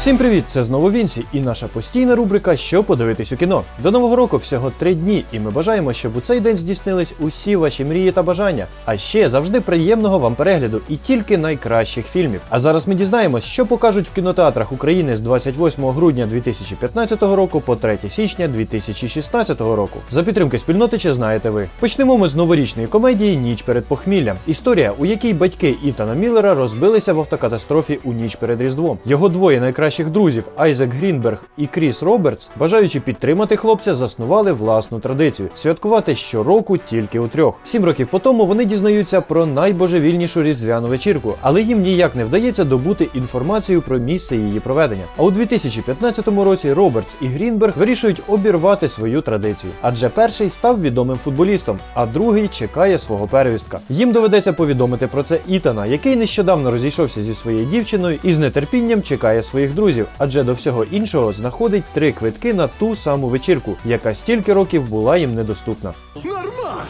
Всім привіт! Це знову Вінсі і наша постійна рубрика Що подивитись у кіно. До нового року всього три дні, і ми бажаємо, щоб у цей день здійснились усі ваші мрії та бажання. А ще завжди приємного вам перегляду і тільки найкращих фільмів. А зараз ми дізнаємось, що покажуть в кінотеатрах України з 28 грудня 2015 року по 3 січня 2016 року. За підтримки спільноти, чи знаєте ви. Почнемо ми з новорічної комедії Ніч перед похміллям. Історія, у якій батьки Ітана Міллера розбилися в автокатастрофі у ніч перед Різдвом. Його двоє найкращих друзів Айзек Грінберг і Кріс Робертс, бажаючи підтримати хлопця, заснували власну традицію святкувати щороку тільки у трьох. Сім років по тому вони дізнаються про найбожевільнішу різдвяну вечірку, але їм ніяк не вдається добути інформацію про місце її проведення. А у 2015 році Робертс і Грінберг вирішують обірвати свою традицію, адже перший став відомим футболістом, а другий чекає свого первістка. Їм доведеться повідомити про це Ітана, який нещодавно розійшовся зі своєю дівчиною і з нетерпінням чекає своїх друзів, адже до всього іншого знаходить три квитки на ту саму вечірку, яка стільки років була їм недоступна. Нормас!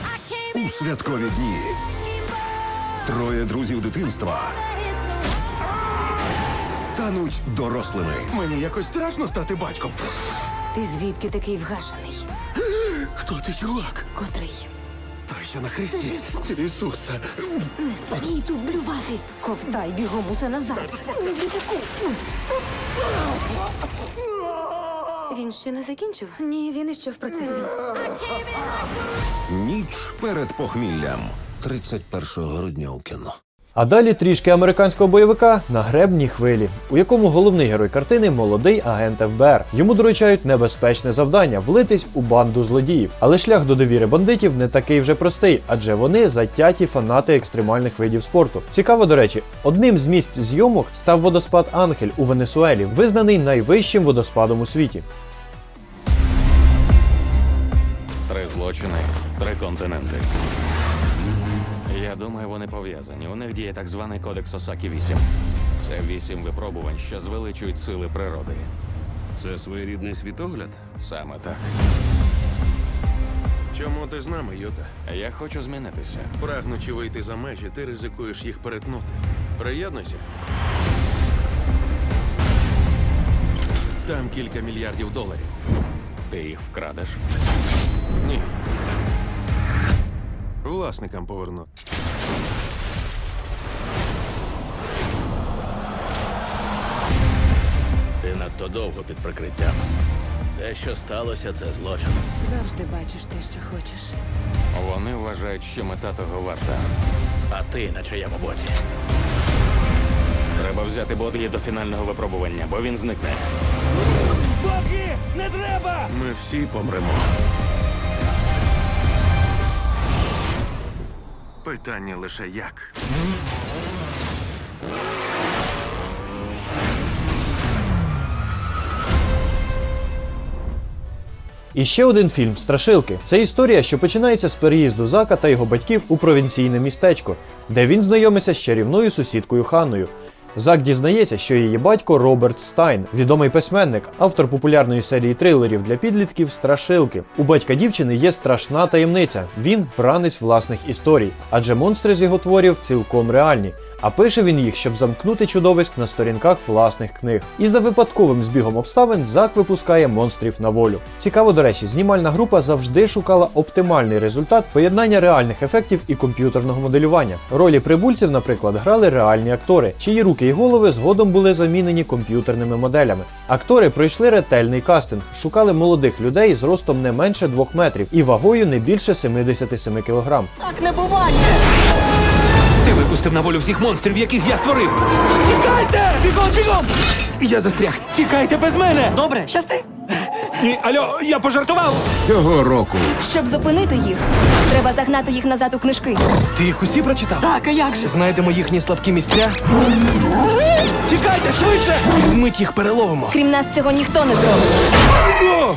У святкові дні. Троє друзів дитинства стануть дорослими. Мені якось страшно стати батьком. Ти звідки такий вгашений? Хто ти, чувак? Котрий? Що на хресті. Ісуса. Не смій тут блювати. Ковтай бігом усе назад. Ти не в літаку. Він ще не закінчив? Ні, він іще в процесі. Ніч перед похміллям. 31 грудня у кіно. А далі трішки американського бойовика на гребній хвилі, у якому головний герой картини молодий агент ФБР. Йому доручають небезпечне завдання влитись у банду злодіїв. Але шлях до довіри бандитів не такий вже простий, адже вони затяті фанати екстремальних видів спорту. Цікаво, до речі, одним з місць зйомок став водоспад Ангель у Венесуелі, визнаний найвищим водоспадом у світі. Три злочини, три континенти. Я думаю, вони пов'язані. У них діє так званий кодекс Осакі 8. Це вісім випробувань, що звеличують сили природи. Це своєрідний світогляд? Саме так. Чому ти з нами, Юта? Я хочу змінитися. Прагнучи вийти за межі, ти ризикуєш їх перетнути. Приєднуйся. Дам кілька мільярдів доларів. Ти їх вкрадеш. Ні. Власникам поверну. Ти надто довго під прикриттям. Те, що сталося, це злочин. Завжди бачиш те, що хочеш. Вони вважають, що мета того варта. А ти на чиєму боці? Треба взяти Бодлі до фінального випробування, бо він зникне. Бодлі! Не треба! Ми всі помремо. Питання лише як. І ще один фільм Страшилки. Це історія, що починається з переїзду Зака та його батьків у провінційне містечко, де він знайомиться з чарівною сусідкою Ханною. Зак дізнається, що її батько Роберт Стайн, відомий письменник, автор популярної серії трилерів для підлітків Страшилки. У батька дівчини є страшна таємниця. Він бранець власних історій, адже монстри з його творів цілком реальні. А пише він їх, щоб замкнути чудовиськ на сторінках власних книг. І за випадковим збігом обставин Зак випускає монстрів на волю. Цікаво, до речі, знімальна група завжди шукала оптимальний результат поєднання реальних ефектів і комп'ютерного моделювання. Ролі прибульців, наприклад, грали реальні актори, чиї руки і голови згодом були замінені комп'ютерними моделями. Актори пройшли ретельний кастинг, шукали молодих людей з ростом не менше 2 метрів і вагою не більше 77 кг. Ти випустив на волю всіх монстрів, яких я створив. Тікайте! Бігом, бігом! Я застряг. Тікайте без мене! Добре, щасти. Ні, алло, я пожартував. Цього року Щоб зупинити їх, треба загнати їх назад у книжки. Ти їх усі прочитав? Так, а як же? Знайдемо їхні слабкі місця. Тікайте швидше! Вмить їх переловимо. Крім нас цього ніхто не зробить. О!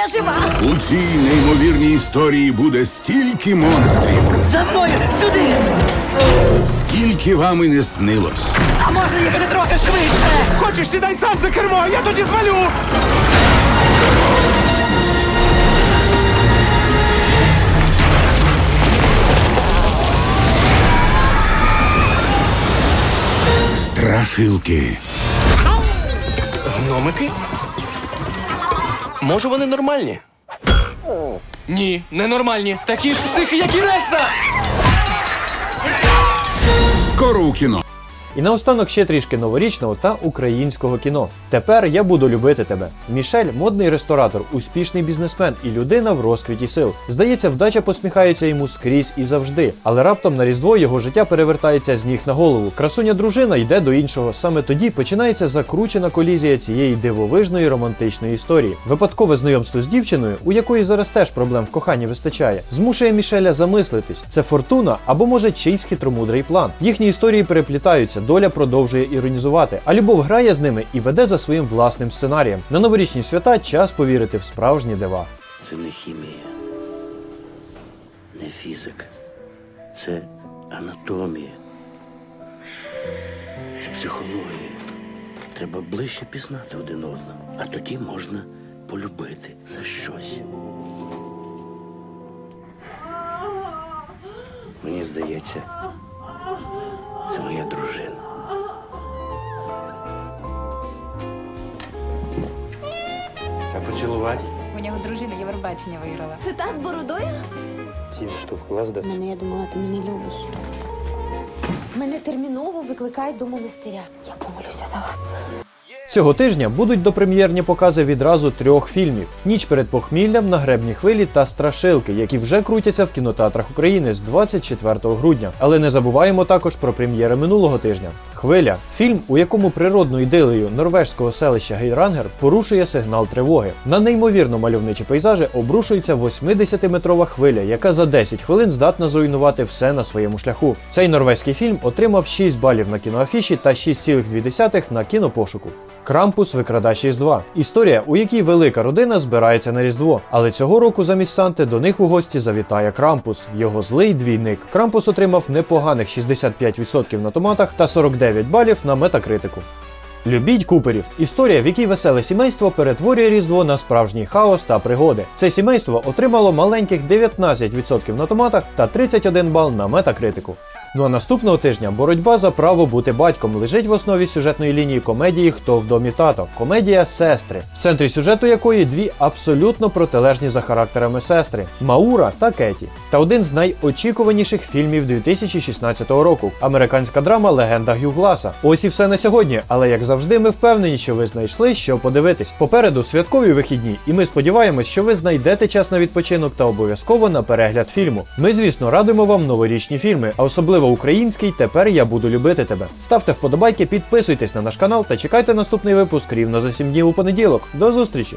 Я жива! у цій неймовірній історії буде стільки монстрів, За мною сюди! скільки вам і не снилось. А можна їхати трохи швидше? Хочеш, сідай сам за кермо, я тоді звалю! Страшилки. Гномики? Може, вони нормальні? Ні, не нормальні. Такі ж психи, як і решта! Скоро у кіно. І наостанок ще трішки новорічного та українського кіно. Тепер я буду любити тебе. Мішель модний ресторатор, успішний бізнесмен і людина в розквіті сил. Здається, вдача посміхається йому скрізь і завжди. Але раптом на різдво його життя перевертається з ніг на голову. Красуня дружина йде до іншого. Саме тоді починається закручена колізія цієї дивовижної романтичної історії. Випадкове знайомство з дівчиною, у якої зараз теж проблем в коханні вистачає, змушує Мішеля замислитись: це фортуна або може чийсь хитромудрий план. Їхні історії переплітаються, доля продовжує іронізувати, а любов грає з ними і веде за своїм власним сценарієм. На новорічні свята час повірити в справжні дива. Це не хімія, не фізика. Це анатомія. Це психологія. Треба ближче пізнати один одного, а тоді можна полюбити за щось. Мені здається, це моя дружина. А поцілувати? У нього дружина Євробачення виграла. Це та з бородою? Мене я думала, ти мене любиш. Мене терміново викликають до монастиря. Я помолюся за вас. Цього тижня будуть допрем'єрні покази відразу трьох фільмів: Ніч перед похміллям на гребні хвилі та страшилки, які вже крутяться в кінотеатрах України з 24 грудня. Але не забуваємо також про прем'єри минулого тижня. Хвиля фільм, у якому природною ідилею норвежського селища Гейрангер порушує сигнал тривоги. На неймовірно мальовничі пейзажі обрушується 80-метрова хвиля, яка за 10 хвилин здатна зруйнувати все на своєму шляху. Цей норвезький фільм отримав 6 балів на кіноафіші та 6,2 на кінопошуку. Крампус викрадач Різдва. Історія, у якій велика родина збирається на Різдво. Але цього року замість Санти до них у гості завітає Крампус, його злий двійник. Крампус отримав непоганих 65% на томатах та 49 балів на метакритику. Любіть куперів. Історія, в якій веселе сімейство перетворює Різдво на справжній хаос та пригоди. Це сімейство отримало маленьких 19% на томатах та 31 бал на метакритику. Ну а наступного тижня боротьба за право бути батьком лежить в основі сюжетної лінії комедії Хто в домі тато комедія сестри, в центрі сюжету якої дві абсолютно протилежні за характерами сестри Маура та Кеті. Та один з найочікуваніших фільмів 2016 року американська драма Легенда Гю Гласа. Ось і все на сьогодні. Але як завжди, ми впевнені, що ви знайшли що подивитись. Попереду святкові вихідні, і ми сподіваємось, що ви знайдете час на відпочинок та обов'язково на перегляд фільму. Ми, звісно, радимо вам новорічні фільми, а особливо український. Тепер я буду любити тебе. Ставте вподобайки, підписуйтесь на наш канал та чекайте наступний випуск рівно за 7 днів у понеділок. До зустрічі!